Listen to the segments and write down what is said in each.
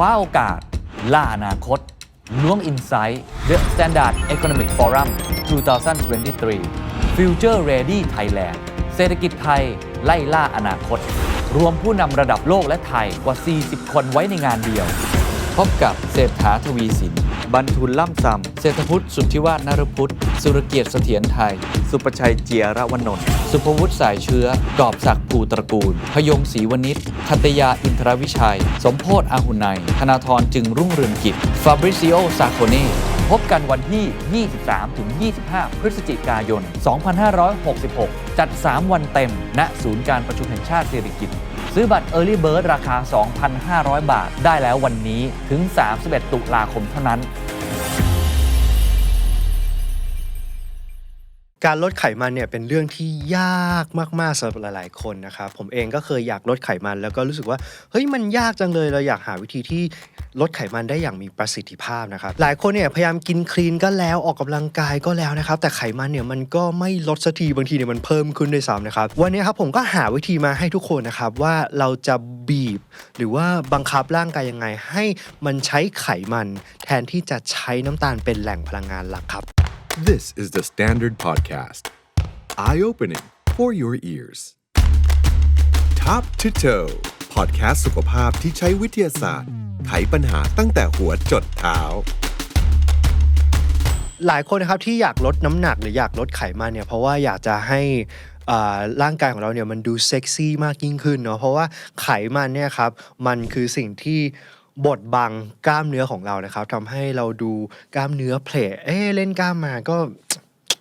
คว้าโอกาส ล่าอนาคต ล้วงอินไซต์ The Standard Economic Forum 2023 Future Ready Thailand เศรษฐกิจไทยไล่ล่าอนาคต รวมผู้นำระดับโลกและไทยกว่า 40 คนไว้ในงานเดียว พบกับเศรษฐาทวีสิน บรรทุลล่ำซำเศรษฐพุทธสุทธิวาฒนรพุทธสุรเกียรติเสถียรไทย สุประชัยเจียระวนนท์ สุภวุฒิสายเชื้อกอบศักดิ์ภูตระกูล พยงศรีวณิชคัตยาอินทรวิชัย สมโพศ์อาหุไนธนาธรจึงรุ่งเรืองกิจ ฟาบริซิโอ ซาโคเน่ พบกันวันที่ 23-25 พฤศจิกายน 2566 จัด 3 วันเต็ม ณ ศูนย์การประชุมแห่งชาติสิริกิติ์ซื้อบัตร Early Bird ราคา 2,500 บาท ได้แล้ววันนี้ถึง 31 ตุลาคมเท่านั้น การลดไขมันเนี่ยเป็นเรื่องที่ยากมากๆสำหรับหลายๆคนนะครับผมเองก็เคยอยากลดไขมันแล้วก็รู้สึกว่าเฮ้ยมันยากจังเลยเราอยากหาวิธีที่ลดไขมันได้อย่างมีประสิทธิภาพนะครับหลายคนเนี่ยพยายามกินคลีนก็แล้วออกกำลังกายก็แล้วนะครับ แต่ไขมันเนี่ยมันก็ไม่ลดสักทีบางทีเนี่ยมันเพิ่มขึ้นด้วยซ้ำนะครับวันนี้ครับผมก็หาวิธีมาให้ทุกคนนะครับว่าเราจะบีบ หรือว่าบังคับร่างกายยังไง ให้มันใช้ไขมัน แทนที่จะใช้น้ำตาลเป็นแหล่งพลังงานหลักครับ This is the Standard Podcast. Eye opening for your ears. Top to toe podcast สุขภาพที่ใช้วิทยาศาสตร์ ไขปัญหาตั้งแต่หัวจดเท้า หลายคนนะครับที่อยากลดน้ำหนักหรืออยากลดไขมันเนี่ยเพราะว่าอยากจะให้อ่าร่างกายของเราเนี่ยมันดูเซ็กซี่มากยิ่งขึ้นเนาะเพราะว่าไขมันเนี่ยครับมันคือสิ่งที่ บดบังกล้ามเนื้อของเรานะครับทำให้เราดูกล้ามเนื้อเพลเอ๊เล่นกล้ามมาก็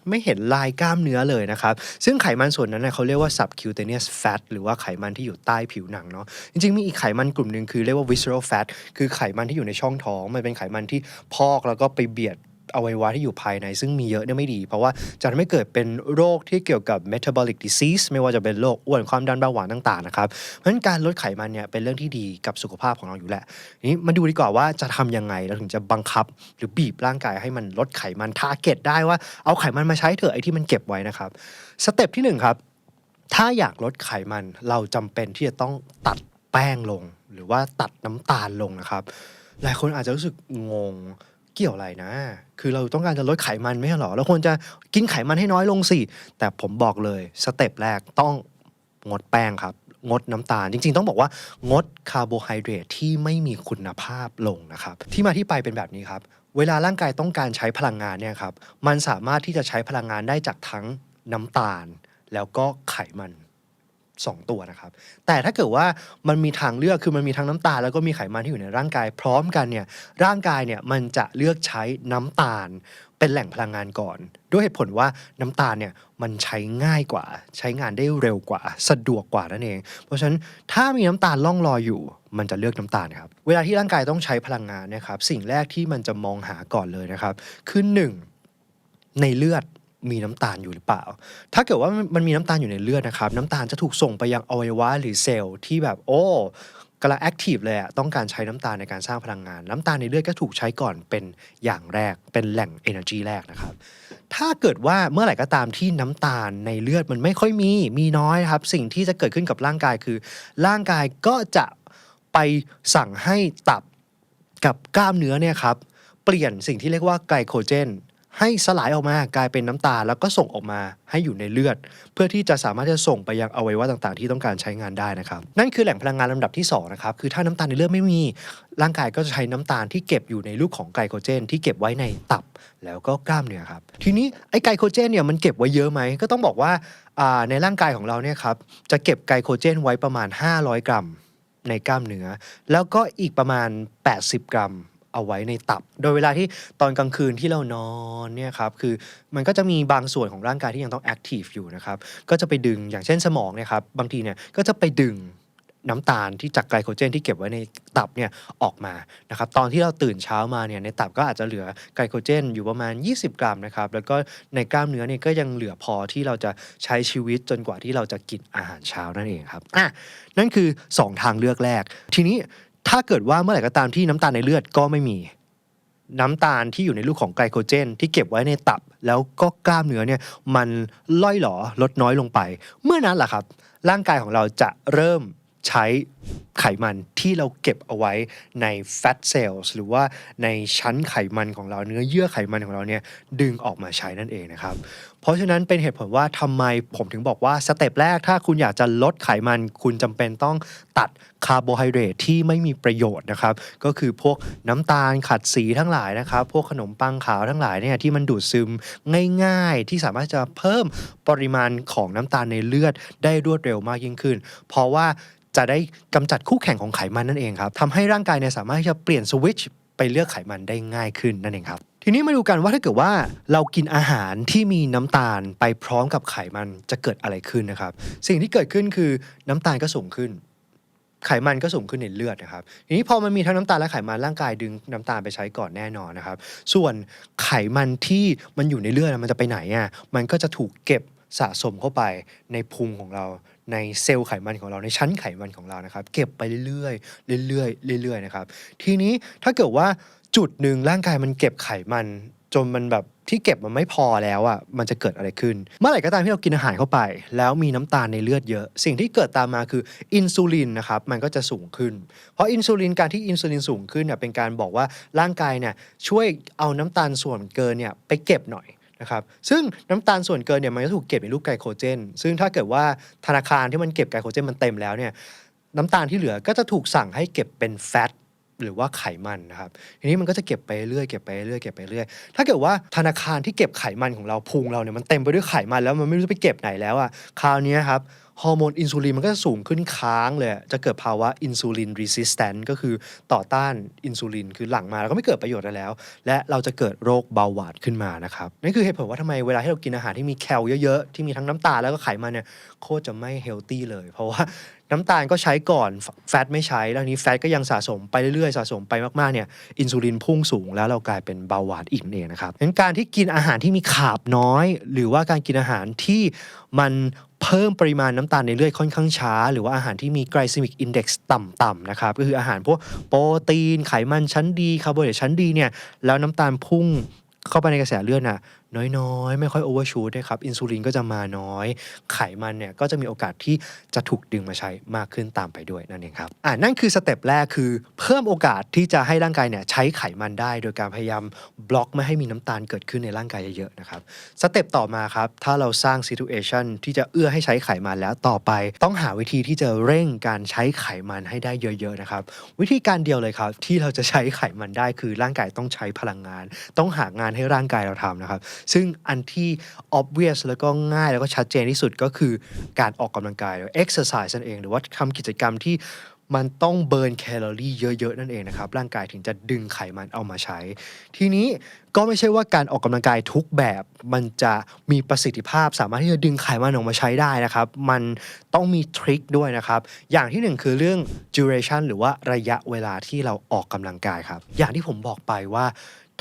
ไม่เห็นลายกล้ามเนื้อเลยนะครับ ซึ่งไขมันส่วนนั้นเนยเขาเรียกว่า subcutaneous fat หรือว่าไขมันที่อยู่ใต้ผิวหนังเนาะ จริงๆ มีอีกไขมันกลุ่มหนึ่งคือเรียกว่า visceral fat คือไขมันที่อยู่ในช่องท้อง มันเป็นไขมันที่พอกแล้วก็ไปเบียด อวัยวะที่อยู่ภายใน ซึ่งมีเยอะเนี่ยไม่ดี เพราะว่าจะทำให้เกิดเป็นโรคที่เกี่ยวกับ metabolic disease ไม่ว่าจะเป็นโรคอ้วนความดันเบาหวานต่างๆนะครับเพราะฉะนั้นการลดไขมันเนี่ยเป็นเรื่องที่ดีกับสุขภาพของเราอยู่แหละนี้มาดูดีกว่าว่าจะทำยังไงเราถึงจะบังคับ หรือบีบร่างกายให้มันลดไขมันทาร์เก็ตได้ว่าเอาไขมันมาใช้เถอะไอ้ที่มันเก็บไว้นะครับสเต็ปที่หนึ่งครับถ้าอยากลดไขมันเราจำเป็นที่จะต้องตัดแป้งลง หรือว่าตัดน้ำตาลลงนะครับ หลายคนอาจจะรู้สึกงง เกี่ยวอะไรนะ คือเราต้องการจะลดไขมันไม่ใช่หรอ เราควรจะกินไขมันให้น้อยลงสิ แต่ผมบอกเลยสเต็ปแรกต้องงดแป้งครับ งดน้ำตาล จริง ๆ ต้องบอกว่างดคาร์โบไฮเดรตที่ไม่มีคุณภาพลงนะครับ ที่มาที่ไปเป็นแบบนี้ครับ เวลาร่างกายต้องการใช้พลังงานเนี่ยครับ มันสามารถที่จะใช้พลังงานได้จากทั้งน้ำตาล แล้วก็ไขมัน 2 ตัวนะครับ แต่ถ้าเกิดว่ามันมีทางเลือกคือมันมีทั้งน้ำตาลแล้วก็มีไขมันที่อยู่ในร่างกายพร้อมกันเนี่ยร่างกายเนี่ยมันจะเลือกใช้น้ำตาลเป็นแหล่งพลังงานก่อน ด้วยเหตุผลว่าน้ำตาลเนี่ยมันใช้ง่ายกว่า ใช้งานได้เร็วกว่า สะดวกกว่านั่นเอง เพราะฉะนั้นถ้ามีน้ำตาลล่องลอยอยู่ มันจะเลือกน้ำตาลครับเวลาที่ร่างกายต้องใช้พลังงานนะครับสิ่งแรกที่มันจะมองหาก่อนเลยนะครับคือหนึ่งในเลือด มีน้ำตาลอยู่หรือเปล่า ถ้าเกิดว่ามันมีน้ำตาลอยู่ในเลือดนะครับ น้ำตาลจะถูกส่งไปยังอวัยวะหรือเซลล์ที่แบบโอ้กำลังแอคทีฟเลยอะต้องการใช้น้ำตาลในการสร้างพลังงาน น้ำตาลในเลือดก็ถูกใช้ก่อนเป็นอย่างแรกเป็นแหล่ง energy แรกนะครับ ถ้าเกิดว่าเมื่อไหร่ก็ตามที่น้ำตาลในเลือดมันไม่ค่อยมีมีน้อยครับ สิ่งที่จะเกิดขึ้นกับร่างกายคือ ร่างกายก็จะไปสั่งให้ตับกับกล้ามเนื้อเนี่ยครับเปลี่ยนสิ่งที่เรียกว่าไกลโคเจน ให้สลายออกมากลายเป็นน้ำตาลแล้วก็ส่งออกมาให้อยู่ในเลือด เพื่อที่จะสามารถจะส่งไปยังอวัยวะต่างๆ ที่ต้องการใช้งานได้นะครับ นั่นคือแหล่งพลังงานลำดับที่สองนะครับคือถ้าน้ำตาลในเลือดไม่มี ร่างกายก็จะใช้น้ำตาลที่เก็บอยู่ในรูปของไกลโคเจน ที่เก็บไว้ในตับแล้วก็กล้ามเนื้อครับทีนี้ไอ้ไกลโคเจนเนี่ยมันเก็บไว้เยอะไหมก็ต้องบอกว่าอ่าในร่างกายของเราเนี่ยครับจะเก็บไกลโคเจนไว้ประมาณ 500 กรัมในกล้ามเนื้อ แล้วก็อีกประมาณ 80 กรัม เอาไว้ในตับ โดยเวลาที่ตอนกลางคืนที่เรานอนเนี่ยครับคือมันก็จะมีบางส่วนของร่างกายที่ยังต้องแอคทีฟอยู่นะครับก็จะไปดึงอย่างเช่นสมองเนี่ยครับบางทีเนี่ยก็จะไปดึงน้ำตาลที่จากไกลโคเจนที่เก็บไว้ในตับเนี่ยออกมานะครับตอนที่เราตื่นเช้ามาเนี่ยในตับก็อาจจะเหลือไกลโคเจนอยู่ประมาณ 20 กรัมนะครับแล้วก็ในกล้ามเนื้อเนี่ยก็ยังเหลือพอที่เราจะใช้ชีวิตจนกว่าที่เราจะกินอาหารเช้านั่นเองครับอะนั่นคือ 2 ทางเลือกแรก ทีนี้ ถ้าเกิดว่าเมื่อไหร่ก็ตามที่น้ำตาลในเลือดก็ไม่มี น้ำตาลที่อยู่ในรูปของไกลโคเจน ที่เก็บไว้ในตับ แล้วก็กล้ามเนื้อเนี่ยมันล่อยหลอลดน้อยลงไป เมื่อนั้นแหละครับ ร่างกายของเราจะเริ่ม ใช้ไขมันที่เราเก็บเอาไว้ใน fat cells หรือว่าในชั้นไขมันของเราเนื้อเยื่อไขมันของเราเนี่ยดึงออกมาใช้นั่นเองนะครับ เพราะฉะนั้นเป็นเหตุผลว่าทำไมผมถึงบอกว่าสเต็ปแรกถ้าคุณอยากจะลดไขมัน คุณจำเป็นต้องตัดคาร์โบไฮเดรตที่ไม่มีประโยชน์นะครับ ก็คือพวกน้ำตาลขัดสีทั้งหลายนะครับ พวกขนมปังขาวทั้งหลายเนี่ยที่มันดูดซึมง่ายๆ ที่สามารถจะเพิ่มปริมาณของน้ำตาลในเลือดได้รวดเร็วมากยิ่งขึ้น เพราะว่า จะได้กำจัดคู่แข่งของไขมันนั่นเองครับทำให้ร่างกายเนี่ยสามารถที่จะเปลี่ยนสวิตช์ไปเลือกไขมันได้ง่ายขึ้นนั่นเองครับทีนี้มาดูกันว่าถ้าเกิดว่าเรากินอาหารที่มีน้ำตาลไปพร้อมกับไขมันจะเกิดอะไรขึ้นนะครับ สิ่งที่เกิดขึ้นคือน้ำตาลก็สูงขึ้น ไขมันก็สูงขึ้นในเลือดนะครับ ทีนี้พอมันมีทั้งน้ำตาลและไขมันร่างกายดึงน้ำตาลไปใช้ก่อนแน่นอนนะครับ ส่วนไขมันที่มันอยู่ในเลือดมันจะไปไหนอะมันก็จะถูกเก็บ สะสมเข้าไปในพุงของเรา ในเซลล์ไขมันของเราในชั้นไขมันของเรานะครับ เก็บไปเรื่อยๆเรื่อยๆเรื่อยๆนะครับ ทีนี้ถ้าเกิดว่าจุดหนึ่งร่างกายมันเก็บไขมันจนมันแบบที่เก็บมันไม่พอแล้วอะมันจะเกิดอะไรขึ้น เมื่อไหร่ก็ตามที่เรากินอาหารเข้าไป แล้วมีน้ำตาลในเลือดเยอะ สิ่งที่เกิดตามมาคืออินซูลินนะครับมันก็จะสูงขึ้น เพราะอินซูลินการที่อินซูลินสูงขึ้นเนี่ยเป็นการบอกว่าร่างกายเนี่ยช่วยเอาน้ำตาลส่วนเกินเนี่ยไปเก็บหน่อย นะครับซึ่งน้ำตาลส่วนเกินเนี่ยมันก็ถูกเก็บในรูปไกลโคเจน ซึ่งถ้าเกิดว่าธนาคารที่มันเก็บไกลโคเจนมันเต็มแล้วเนี่ยน้ำตาลที่เหลือก็จะถูกสั่งให้เก็บเป็นแฟตหรือว่าไขมันนะครับทีนี้มันก็จะเก็บไปเรื่อยเก็บไปเรื่อยเก็บไปเรื่อยถ้าเกิดว่าธนาคารที่เก็บไขมันของเราพุงเราเนี่ยมันเต็มไปด้วยไขมันแล้วมันไม่รู้จะไปเก็บไหนแล้วอะ่ะคราวนี้ครับ ฮอร์โมนอินซูลินมันก็จะสูงขึ้นค้างเลย จะเกิดภาวะอินซูลินรีสิสแตนต์ก็คือต่อต้านอินซูลินคือหลั่งมาแล้วก็ไม่เกิดประโยชน์อะไรแล้ว และเราจะเกิดโรคเบาหวานขึ้นมานะครับนั่นคือเหตุผลว่าทำไมเวลาที่เรากินอาหารที่มีแคลเยอะๆ ที่มีทั้งน้ำตาลแล้วก็ไขมันเนี่ยโคตรจะไม่เฮลตี้เลย เพราะว่าน้ำตาลก็ใช้ก่อนแฟตไม่ใช้แล้วนี้แฟตก็ยังสะสมไปเรื่อยๆสะสมไปมากๆเนี่ยอินซูลินพุ่งสูงแล้วเรากลายเป็นเบาหวานอีกนั่นเองนะครับงั้นการที่กินอาหารที่มีขาบน้อย หรือว่าการกินอาหารที่มัน เพิ่มปริมาณน้ำตาลในเลือดค่อนข้างช้า หรือว่าอาหารที่มีไกลซิมิกอินเด็กซ์ต่ำๆนะครับก็คืออาหารพวกโปรตีนไขมันชั้นดีคาร์โบไฮเดรตชั้นดีเนี่ยแล้วน้ำตาลพุ่งเข้าไปในกระแสเลือดน่ะ น้อยๆ ไม่ค่อยโอเวอร์ชูตด้วยครับอินซูลินก็จะมาน้อย ไขมันเนี่ยก็จะมีโอกาสที่จะถูกดึงมาใช้มากขึ้นตามไปด้วยนั่นเองครับอ่านั่นคือสเต็ปแรกคือเพิ่มโอกาสที่จะให้ร่างกายเนี่ยใช้ไขมันได้ โดยการพยายามบล็อกไม่ให้มีน้ำตาลเกิดขึ้นในร่างกายเยอะๆนะครับสเต็ปต่อมาครับถ้าเราสร้างซี t u เอชันที่จะเอื้อให้ใช้ไขมันแล้วต่อไป ต้องหาวิธีที่จะเร่งการใช้ไขมันให้ได้เยอะๆนะครับวิธีการเดียวเลยครับที่เราจะใช้ไขมันได้คือร่างกายต้องใช้พลังงาน ต้องหางานให้ร่างกายเราทำนะครับซึ่งอันที่ obvious แล้วก็ง่ายแล้วก็ชัดเจนที่สุดก็คือการออกกำลังกายหรือ exercise นั่นเอง หรือว่าทำกิจกรรมที่มันต้องเบิร์นแคลอรี่เยอะ ๆ นั่นเองนะครับ ร่างกายถึงจะดึงไขมันเอามาใช้ ทีนี้ก็ไม่ใช่ว่าการออกกำลังกายทุกแบบมันจะมีประสิทธิภาพ สามารถที่จะดึงไขมันออกมาใช้ได้นะครับ มันต้องมีทริคด้วยนะครับ อย่างที่หนึ่งคือเรื่อง duration หรือว่าระยะเวลาที่เราออกกำลังกายครับ อย่างที่ผมบอกไปว่า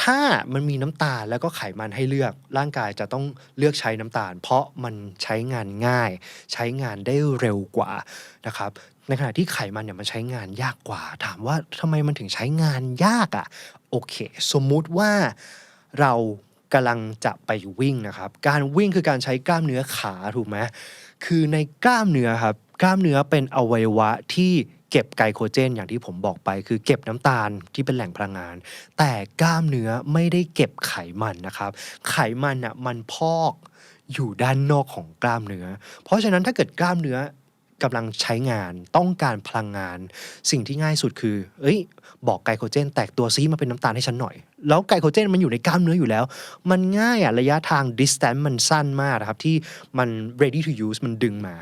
ถ้ามันมีน้ำตาลแล้วก็ไขมันให้เลือก ร่างกายจะต้องเลือกใช้น้ำตาล เพราะมันใช้งานง่าย ใช้งานได้เร็วกว่านะครับในขณะที่ไขมันเนี่ยมันใช้งานยากกว่า ถามว่าทำไมมันถึงใช้งานยากอะ่ะโอเค สมมุติว่าเรากำลังจะไปวิ่งนะครับ การวิ่งคือการใช้กล้ามเนื้อขาถูกไหมคือในกล้ามเนื้อครับกล้ามเนื้อเป็นอวัยวะที่ เก็บไกลโคเจน อย่างที่ผมบอกไป คือเก็บน้ำตาลที่เป็นแหล่งพลังงาน แต่กล้ามเนื้อไม่ได้เก็บไขมันนะครับ ไขมันอะมันพอกอยู่ด้านนอกของกล้ามเนื้อ เพราะฉะนั้นถ้าเกิดกล้ามเนื้อกำลังใช้งานต้องการพลังงาน สิ่งที่ง่ายสุดคือ เอ้ย บอกไกลโคเจน แตกตัวซีมาเป็นน้ำตาลให้ฉันหน่อย แล้วไกลโคเจนมันอยู่ในกล้ามเนื้ออยู่แล้ว มันง่ายอะระยะทาง distance มันสั้นมากนะครับ ที่มัน ready to use มันดึงมา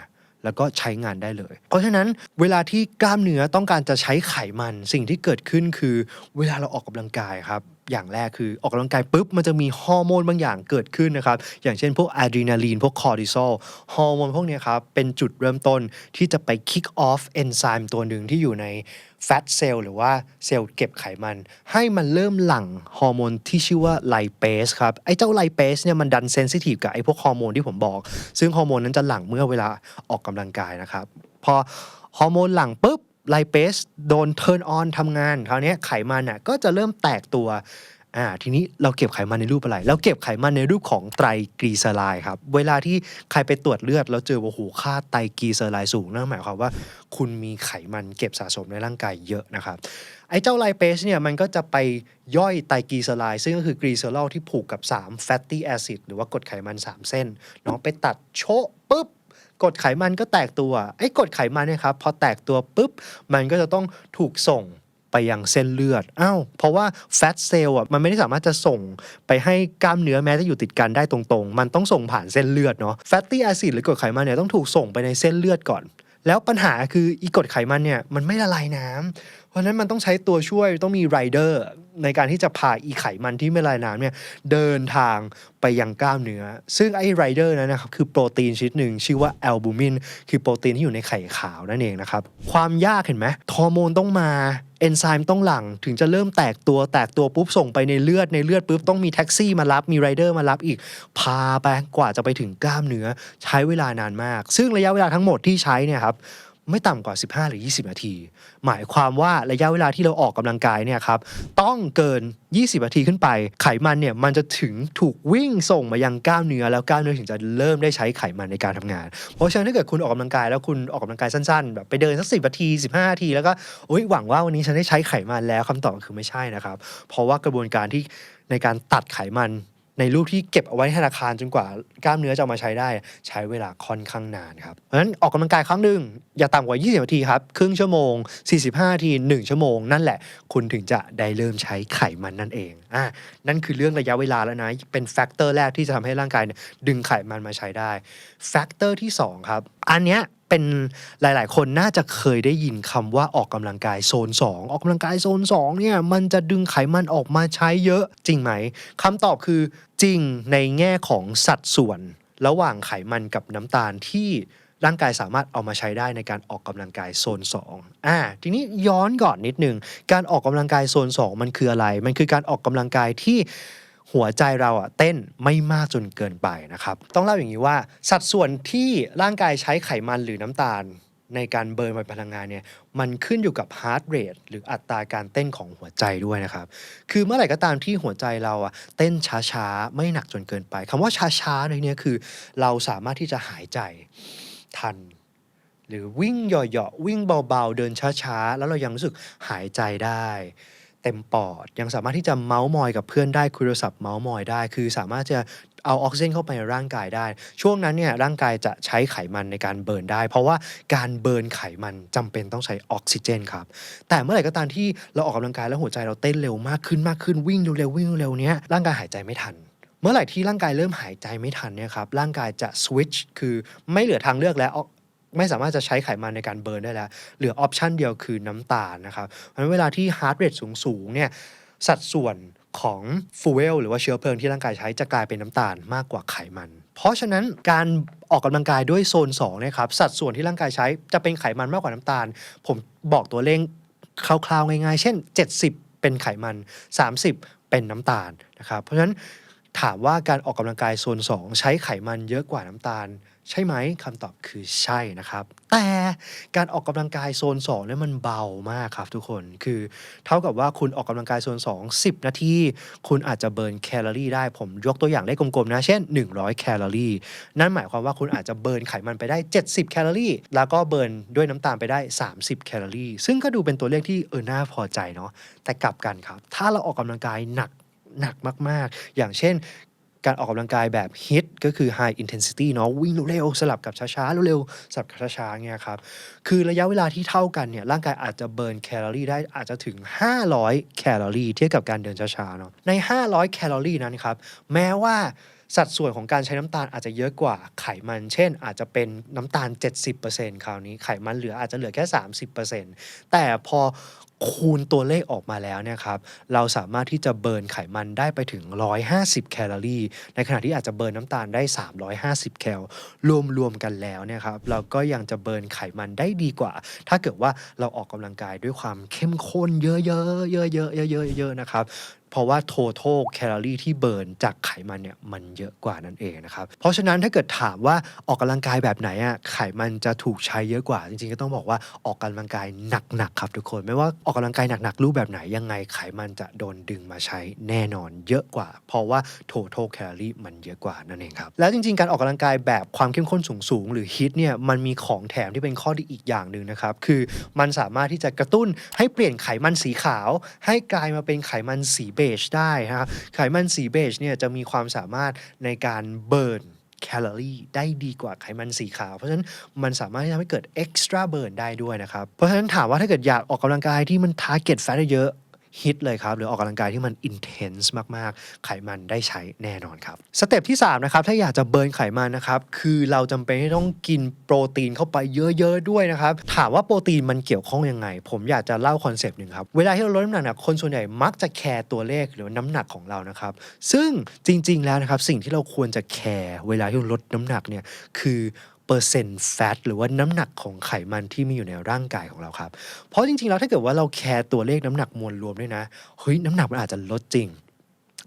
แล้วก็ใช้งานได้เลย เพราะฉะนั้นเวลาที่กล้ามเนื้อต้องการจะใช้ไขมัน สิ่งที่เกิดขึ้นคือเวลาเราออกกำลังกายครับ อย่างแรกคือออกกำลังกายปุ๊บมันจะมีฮอร์โมนบางอย่างเกิดขึ้นนะครับ อย่างเช่นพวกอะดรีนาลีนพวกคอร์ติซอลฮอร์โมนพวกนี้ครับ เป็นจุดเริ่มต้นที่จะไป kick off เอนไซม์ตัวหนึ่งที่อยู่ในแฟตเซลล์หรือว่าเซลล์เก็บไขมัน ให้มันเริ่มหลั่งฮอร์โมนที่ชื่อว่าไลเปสครับ ไอ้เจ้าไลเปสเนี่ยมันดันเซนซิทีฟกับไอ้พวกฮอร์โมนที่ผมบอก ซึ่งฮอร์โมนนั้นจะหลั่งเมื่อเวลาออกกำลังกายนะครับ พอฮอร์โมนหลั่งปุ๊บ ไลเปสโดนเทิร์นออนทำงานคราวนี้ไขมันน่ะก็จะเริ่มแตกตัวอ่าทีนี้เราเก็บไขมันในรูปอะไร เราเก็บไขมันในรูปของไตรกลีเซอไรด์ครับ เวลาที่ใครไปตรวจเลือด แล้วเจอว่าโหค่าไตรกลีเซอไรด์สูงนั่นหมายความว่า คุณมีไขมันเก็บสะสมในร่างกายเยอะนะครับ ไอ้เจ้าไลเปสเนี่ยมันก็จะไปย่อยไตรกลีเซอไรด์ซึ่งก็คือกรีเซอรอลที่ผูกกับ3 fatty acid หรือว่ากรดไขมัน 3 เส้นเนาะไปตัดโชะปุ๊บ กรดไขมันก็แตกตัวไอ้กรดไขมันเนี่ยครับพอแตกตัวปุ๊บมันก็จะต้องถูกส่งไปยังเส้นเลือด อ้าว เพราะว่าแฟตเซลล์อะมันไม่ได้สามารถจะส่งไปให้กล้ามเนื้อแม้จะอยู่ติดกันได้ตรงๆ มันต้องส่งผ่านเส้นเลือดเนาะ แฟตตี้แอซิดหรือกรดไขมันเนี่ยต้องถูกส่งไปในเส้นเลือดก่อน แล้วปัญหาคืออีกรดไขมันเนี่ยมันไม่ละลายน้ำเพ ราะฉะนั้นมันต้องใช้ตัวช่วยต้องมีไรเดอร์ในการที่จะพาอีไขมันที่ไม่ลายน้ำเนี่ยเดินทางไปยังกล้ามเนื้อ ซึ่งไอ้ไรเดอร์นั้นนะครับคือโปรตีนชนิดหนึ่งชื่อว่าแอลบูมินคือโปรตีนที่อยู่ในไข่ขาวนั่นเองนะครับ ความยากเห็นไหมฮอร์โมนต้องมาเอนไซม์ต้องหลังถึงจะเริ่มแตกตัวแตกตัวปุ๊บส่งไปในเลือดในเลือดปุ๊บต้องมีแท็กซี่มารับมีไรเดอร์มารับอีก พาไปกว่าจะไปถึงกล้ามเนื้อใช้เวลานานมาก ซึ่งระยะเวลาทั้งหมดที่ใช้เนี่ยครับ ไม่ต่ำกว่า 15 หรือ 20 นาที หมายความว่าระยะเวลาที่เราออกกำลังกายเนี่ยครับต้องเกิน 20 นาทีขึ้นไป ไขมันเนี่ยมันจะถึงถูกวิ่งส่งมายังกล้ามเนื้อแล้วกล้ามเนื้อถึงจะเริ่มได้ใช้ไขมันในการทำงาน เพราะฉะนั้นถ้าเกิดคุณออกกำลังกายแล้วคุณออกกำลังกายสั้นๆแบบไปเดินสักสินาที 15 นาที แล้วก็โอ๊ยหวังว่าวันนี้ฉันได้ใช้ไขมันแล้วคำตอบคือไม่ใช่นะครับ เพราะว่ากระบวนการที่ในการตัดไขมัน ในรูปที่เก็บเอาไว้ในธนาคารจนกว่ากล้ามเนื้อจะมาใช้ได้ ใช้เวลาค่อนข้างนานครับเพราะฉะนั้นออกกำลังกายครั้งหนึ่งอย่าต่ำกว่า 20 นาทีครับ ครึ่งชั่วโมง 45 นาที 1 ชั่วโมง นั่นแหละ คุณถึงจะได้เริ่มใช้ไขมันนั่นเองอ่านั่นคือเรื่องระยะเวลาแล้วนะ เป็นแฟกเตอร์แรกที่จะทำให้ร่างกายเนี่ยดึงไขมันมาใช้ได้แฟกเตอร์ที่2ครับอันเนี้ย เป็นหลาย ๆ คนน่าจะเคยได้ยินคำว่าออกกำลังกายโซน 2 ออกกำลังกายโซน2เนี่ยมันจะดึงไขมันออกมาใช้เยอะจริงไหมคำตอบคือจริงในแง่ของสัดส่วน ระหว่างไขมันกับน้ำตาลที่ร่างกายสามารถเอามาใช้ได้ในการออกกำลังกายโซน 2 อ่า ทีนี้ย้อนก่อนนิดนึง การออกกำลังกายโซน 2 มันคืออะไร มันคือการออกกำลังกายที่ หัวใจเราอะเต้นไม่มากจนเกินไปนะครับ ต้องเล่าอย่างนี้ว่าสัดส่วนที่ร่างกายใช้ไขมันหรือน้ำตาล ในการเบิร์นเป็นพลังงานเนี่ยมันขึ้นอยู่กับ heart rate หรืออัตราการเต้นของหัวใจด้วยนะครับ คือเมื่อไหร่ก็ตามที่หัวใจเราอะเต้นช้าๆ ไม่หนักจนเกินไปคำว่าช้าๆในนี้คือ เราสามารถที่จะหายใจทันหรือวิ่งเหยาะๆวิ่งเบาๆ เดินช้าๆ แล้วเรายังรู้สึกหายใจได้ เต็มปอด ยังสามารถที่จะเมาส์มอยกับเพื่อนได้คุยโทรศัพท์เมาส์มอยได้ คือสามารถจะเอาออกซิเจนเข้าไปในร่างกายได้ ช่วงนั้นเนี่ยร่างกายจะใช้ไขมันในการเบิร์นได้ เพราะว่าการเบิร์นไขมันจำเป็นต้องใช้ออกซิเจนครับแต่เมื่อไหร่ก็ตามที่เราออกกำลังกายแล้วหัวใจเราเต้นเร็วมากขึ้นมากขึ้นวิ่งเร็วๆวิ่งเร็วๆเนี้ยร่างกายหายใจไม่ทันเมื่อไหร่ที่ร่างกายเริ่มหายใจไม่ทันเนี่ยครับร่างกายจะสวิตช์คือไม่เหลือทางเลือกแล้ว ไม่สามารถจะใช้ไขมันในการเบิร์นได้แล้ว เหลือออปชันเดียวคือน้ำตาลนะครับเพราะฉะนั้นเวลาที่ฮาร์ดเรทสูงๆเนี่ยสัดส่วนของฟูเอลหรือว่าเชื้อเพลิงที่ร่างกายใช้จะกลายเป็นน้ำตาลมากกว่าไขมัน เพราะฉะนั้นการออกกำลังกายด้วยโซน2เนี่ยครับสัดส่วนที่ร่างกายใช้จะเป็นไขมันมากกว่าน้ำตาล ผมบอกตัวเลขคร่าวๆง่ายๆ เช่น 70 เป็นไขมัน 30 เป็นน้ำตาลนะครับเพราะฉะนั้นถามว่าการออกกำลังกายโซน 2 ใช้ไขมันเยอะกว่าน้ำตาล ใช่ไหมคำตอบคือใช่นะครับ แต่การออกกำลังกายโซน2เนี่ยมันเบามากครับทุกคนคือเท่ากับว่าคุณออกกำลังกายโซน 2 10 นาที คุณอาจจะเบิร์นแคลอรี่ได้ผมยกตัวอย่างเลขกลมๆนะ เช่น 100 แคลอรี่ นั่นหมายความว่าคุณอาจจะเบิร์นไขมันไปได้ 70 แคลอรี่ แล้วก็เบิร์นด้วยน้ำตาลไปได้ 30 แคลอรี่ ซึ่งก็ดูเป็นตัวเลขที่เออน่าพอใจเนาะแต่กลับกันครับ ถ้าเราออกกำลังกายหนักหนักมาก ๆ อย่างเช่น การออกกำลังกายแบบ HIT ก็คือ High Intensity เนาะวิ่งเร็วๆสลับกับช้าๆเร็วๆสลับกับช้าๆเงี้ยครับคือระยะเวลาที่เท่ากันเนี่ยร่างกายอาจจะเบิร์นแคลอรี่ได้อาจจะถึง 500 แคลอรี่เทียบกับการเดินช้าๆเนาะใน 500 แคลอรี่นั้นครับแม้ว่าสัดส่วนของการใช้น้ำตาลอาจจะเยอะกว่าไขมัน เช่น อาจจะเป็นน้ำตาล 70%คราวนี้ไขมันเหลืออาจจะเหลือแค่ 30%แต่พอ คูณตัวเลขออกมาแล้วเนี่ยครับเราสามารถที่จะเบิร์นไขมันได้ไปถึง 150 แคลอรี่ ในขณะที่อาจจะเบิร์นน้ำตาลได้ 350 แคลรวมๆกันแล้วเนี่ยครับเราก็ยังจะเบิร์นไขมันได้ดีกว่า ถ้าเกิดว่าเราออกกำลังกายด้วยความเข้มข้นเยอะๆเยอะๆเยอะๆเยอะๆนะครับ เพราะว่า total calorie ที่เบิร์นจากไขมันเนี่ยมันเยอะกว่านั่นเองนะครับเพราะฉะนั้นถ้าเกิดถามว่าออกกำลังกายแบบไหนอะไขมันจะถูกใช้เยอะกว่า จริงๆก็ต้องบอกว่าออกกำลังกายหนักๆครับทุกคน ไม่ว่าออกกำลังกายหนักๆรูปแบบไหนยังไงไขมันจะโดนดึงมาใช้แน่นอนเยอะกว่า เพราะว่า total calorie มันเยอะกว่านั่นเองครับแล้วจริงๆ การออกกำลังกายแบบความเข้มข้นสูงๆหรือ HIIT เนี่ยมันมีของแถมที่เป็นข้อดีอีกอย่างหนึ่งนะครับคือมันสามารถที่จะกระตุ้นให้เปลี่ยนไขมันสีขาว ให้กลายมาเป็นไขมันสีเบจได้นะครับไขมันสีเบจเนี่ยจะมีความสามารถในการเบิร์นแคลอรี่ได้ดีกว่าไขมันสีขาว เพราะฉะนั้นมันสามารถที่ทำให้เกิด extra burn ได้ด้วยนะครับ เพราะฉะนั้นถามว่าถ้าเกิดอยากออกกำลังกายที่มัน target fat เยอะ ฮิตเลยครับ หรือออกกำลังกายที่มัน intense มาก ๆ ไขมันได้ใช้แน่นอนครับ สเต็ปที่ 3 นะครับ ถ้าอยากจะเบิร์นไขมันนะครับ คือเราจำเป็นที่ต้องกินโปรตีนเข้าไปเยอะ ๆ ด้วยนะครับ ถามว่าโปรตีนมันเกี่ยวข้องยังไง ผมอยากจะเล่าคอนเซปต์หนึ่งครับ เวลาที่เราลดน้ำหนักคนส่วนใหญ่มักจะแคร์ตัวเลขหรือน้ำหนักของเรานะครับ ซึ่งจริง ๆ แล้วนะครับสิ่งที่เราควรจะแคร์เวลาที่เราลดน้ำหนักเนี่ยคือ เปอร์เซ็นต์แฟตหรือว่าน้ำหนักของไขมันที่มีอยู่ในร่างกายของเราครับ เพราะจริงๆแล้วถ้าเกิดว่าเราแคร์ตัวเลขน้ำหนักมวลรวมด้วยนะเฮ้ยน้ำหนักมันอาจจะลดจริง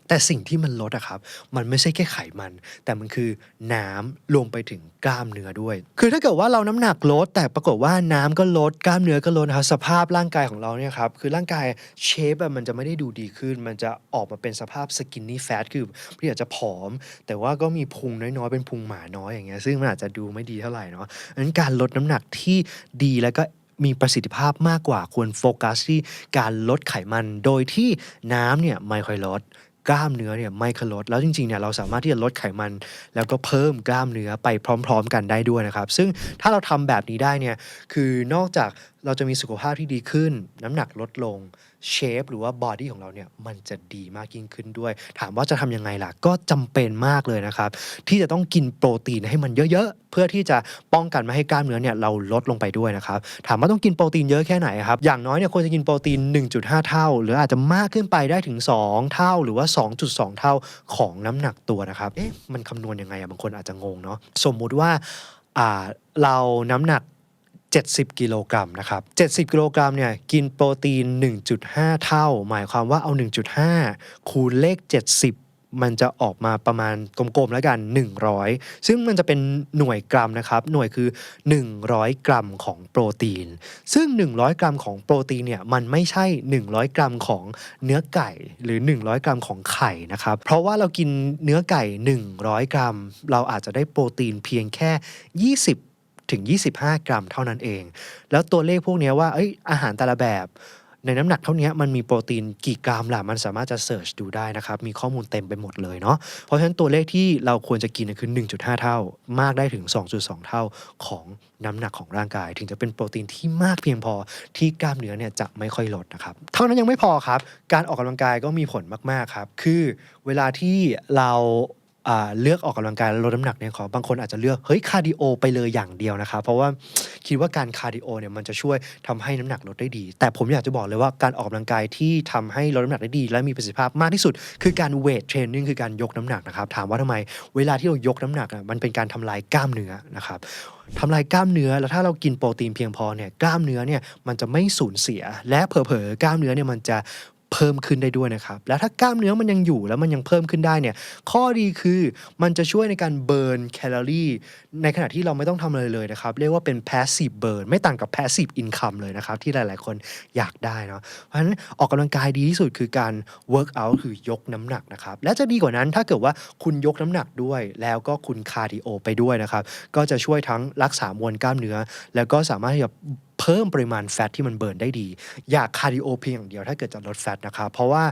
แต่สิ่งที่มันลดอะครับ มันไม่ใช่แค่ไขมัน แต่มันคือน้ำรวมไปถึงกล้ามเนื้อด้วย คือถ้าเกิดว่าเราน้ำหนักลด แต่ปรากฏว่าน้ำก็ลดกล้ามเนื้อก็ลดนะครับสภาพร่างกายของเราเนี่ยครับคือร่างกายเชฟมันจะไม่ได้ดูดีขึ้น มันจะออกมาเป็นสภาพสกินนี่แฟตคือพี่อาจจะผอม แต่ว่าก็มีพุงน้อยๆเป็นพุงหมาน้อยอย่างเงี้ยซึ่งมันอาจจะดูไม่ดีเท่าไหร่เนาะดังนั้นการลดน้ำหนักที่ดีแล้วก็มีประสิทธิภาพมากกว่าควรโฟกัสที่การลดไขมัน โดยที่น้ำเนี่ยไม่ค่อยลด กล้ามเนื้อเนี่ยไม่ค่อยลดแล้วจริงๆเนี่ยเราสามารถที่จะลดไขมัน แล้วก็เพิ่มกล้ามเนื้อไปพร้อม ๆ กันได้ด้วยนะครับ ซึ่งถ้าเราทำแบบนี้ได้เนี่ยคือนอกจากเราจะมีสุขภาพที่ดีขึ้น น้ำหนักลดลงเชฟหรือว่าบอดี้ของเราเนี่ยมันจะดีมากยิ่งขึ้นด้วย ถามว่าจะทำยังไงล่ะ ก็จำเป็นมากเลยนะครับ ที่จะต้องกินโปรตีนให้มันเยอะๆ เพื่อที่จะป้องกันไม่ให้กล้ามเนื้อเนี่ยเราลดลงไปด้วยนะครับ ถามว่าต้องกินโปรตีนเยอะแค่ไหนครับ อย่างน้อยเนี่ยควรจะกินโปรตีน 1.5 เท่า หรืออาจจะมากขึ้นไปได้ถึง 2 เท่าหรือว่า 2.2 เท่าของน้ำหนักตัวนะครับเอ๊ะมันคำนวณยังไงอะบางคนอาจจะงงเนาะสมมุติว่าอ่าเราน้ำหนัก 70 กิโลกรัมนะครับ70 กิโลกรัมเนี่ยกินโปรตีน 1.5 เท่า หมายความว่าเอา 1.5 คูณเลข 70มันจะออกมาประมาณกลมๆแล้วกัน 100 ซึ่งมันจะเป็นหน่วยกรัมนะครับ หน่วยคือ 100 กรัมของโปรตีน ซึ่ง 100 กรัมของโปรตีนเนี่ยมันไม่ใช่ 100 กรัมของเนื้อไก่หรือ 100 กรัมของไข่นะครับ เพราะว่าเรากินเนื้อไก่ 100 กรัม เราอาจจะได้โปรตีนเพียงแค่ 20 ถึง 25 กรัมเท่านั้นเอง แล้วตัวเลขพวกนี้ว่าเอ้ยอาหารแต่ละแบบในน้ำหนักเท่านี้มันมีโปรตีนกี่กรัมล่ะ มันสามารถจะเสิร์ชดูได้นะครับ มีข้อมูลเต็มไปหมดเลยเนาะ เพราะฉะนั้นตัวเลขที่เราควรจะกินคือ 1.5 เท่า มากได้ถึง 2.2 เท่าของน้ำหนักของร่างกาย ถึงจะเป็นโปรตีนที่มากเพียงพอที่กล้ามเนื้อเนี่ยจะไม่ค่อยลดนะครับ เท่านั้นยังไม่พอครับ การออกกำลังกายก็มีผลมากๆครับ คือเวลาที่เรา เลือกออกกำลังกายลดน้ำหนักเนี่ยขอบางคนอาจจะเลือกเฮ้ยคาร์ดิโอไปเลยอย่างเดียวนะครับเพราะว่าคิดว่าการคาร์ดิโอเนี่ยมันจะช่วยทำให้น้ำหนักลดได้ดี แต่ผมอยากจะบอกเลยว่าการออกกำลังกายที่ทำให้ลดน้ำหนักได้ดี และมีประสิทธิภาพมากที่สุด คือการเวทเทรนนิ่งคือการยกน้ำหนักนะครับถามว่าทำไมเวลาที่เรายกน้ำหนักอะมันเป็นการทำลายกล้ามเนื้อนะครับทำลายกล้ามเนื้อแล้วถ้าเรากินโปรตีนเพียงพอเนี่ยกล้ามเนื้อเนี่ยมันจะไม่สูญเสีย และเผลอๆกล้ามเนื้อเนี่ยมันจะ เพิ่มขึ้นได้ด้วยนะครับ แล้วถ้ากล้ามเนื้อมันยังอยู่แล้วมันยังเพิ่มขึ้นได้เนี่ย ข้อดีคือมันจะช่วยในการเบิร์นแคลอรี่ในขณะที่เราไม่ต้องทำอะไรเลยนะครับ เรียกว่าเป็น passive burn ไม่ต่างกับ passive income เลยนะครับ ที่หลายๆคนอยากได้เนาะ เพราะฉะนั้นออกกำลังกายดีที่สุดคือการ work out คือยกน้ำหนักนะครับ และจะดีกว่านั้นถ้าเกิดว่าคุณยกน้ำหนักด้วย แล้วก็คุณคาร์ดิโอไปด้วยนะครับ ก็จะช่วยทั้งรักษามวลกล้ามเนื้อ แล้วก็สามารถที่จะ เพิ่มปริมาณแฟตที่มันเบิร์นได้ดี อยากคาร์ดิโอเพียงอย่างเดียวถ้าเกิดจะลดแฟตนะครับเพราะว่า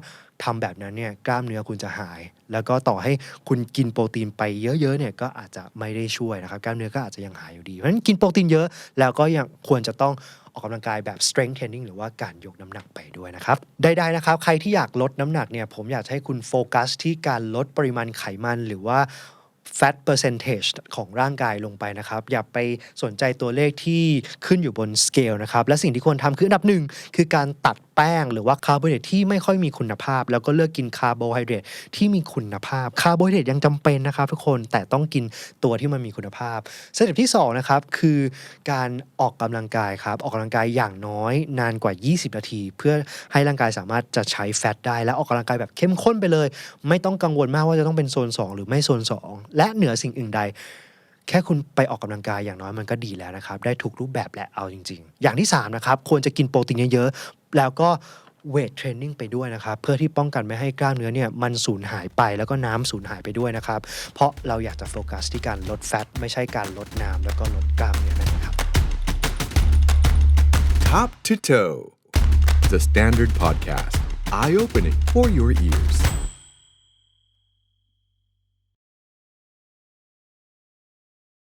ทำแบบนั้นเนี่ยกล้ามเนื้อคุณจะหาย แล้วก็ต่อให้คุณกินโปรตีนไปเยอะๆเนี่ยก็อาจจะไม่ได้ช่วยนะครับกล้ามเนื้อก็อาจจะยังหายอยู่ดีเพราะฉะนั้นกินโปรตีนเยอะแล้วก็ยังควรจะต้องออกกำลังกายแบบ strength training หรือว่าการยกน้ำหนักไปด้วยนะครับใดๆนะครับ ใครที่อยากลดน้ำหนักเนี่ยผมอยากให้คุณโฟกัสที่การลดปริมาณไขมันหรือว่า fat percentage ของร่างกายลงไปนะครับ อย่าไปสนใจตัวเลขที่ขึ้นอยู่บนสเกลนะครับ และสิ่งที่ควรทำคืออันดับหนึ่งคือการตัดแป้งหรือว่าคาร์โบไฮเดรตที่ไม่ค่อยมีคุณภาพ แล้วก็เลือกกินคาร์โบไฮเดรตที่มีคุณภาพ คาร์โบไฮเดรตยังจำเป็นนะครับทุกคนแต่ต้องกินตัวที่มันมีคุณภาพสเต็ปที่สองนะครับคือการออกกำลังกายครับออกกำลังกายอย่างน้อยนานกว่า 20 นาที เพื่อให้ร่างกายสามารถจะใช้แฟตได้และออกกำลังกายแบบเข้มข้นไปเลย ไม่ต้องกังวลมากว่าจะต้องเป็นโซน 2 หรือไม่โซน 2และเหนือสิ่งอื่นใด แค่คุณไปออกกำลังกายอย่างน้อยมันก็ดีแล้วนะครับ ได้ทุกรูปแบบแหละเอาจริง ๆ อย่างที่3นะครับควรจะกินโปรตีนเยอะๆแล้วก็เวทเทรนนิ่งไปด้วยนะครับเพื่อที่ป้องกันไม่ให้กล้ามเนื้อเนี่ยมันสูญหายไปแล้วก็น้ำสูญหายไปด้วยนะครับ เพราะเราอยากจะโฟกัสที่การลดแฟตไม่ใช่การลดน้ำแล้วก็ลดกล้ามเนื้อนั่นเองครับ Top to Toe, the Standard Podcast, eye opening for your ears.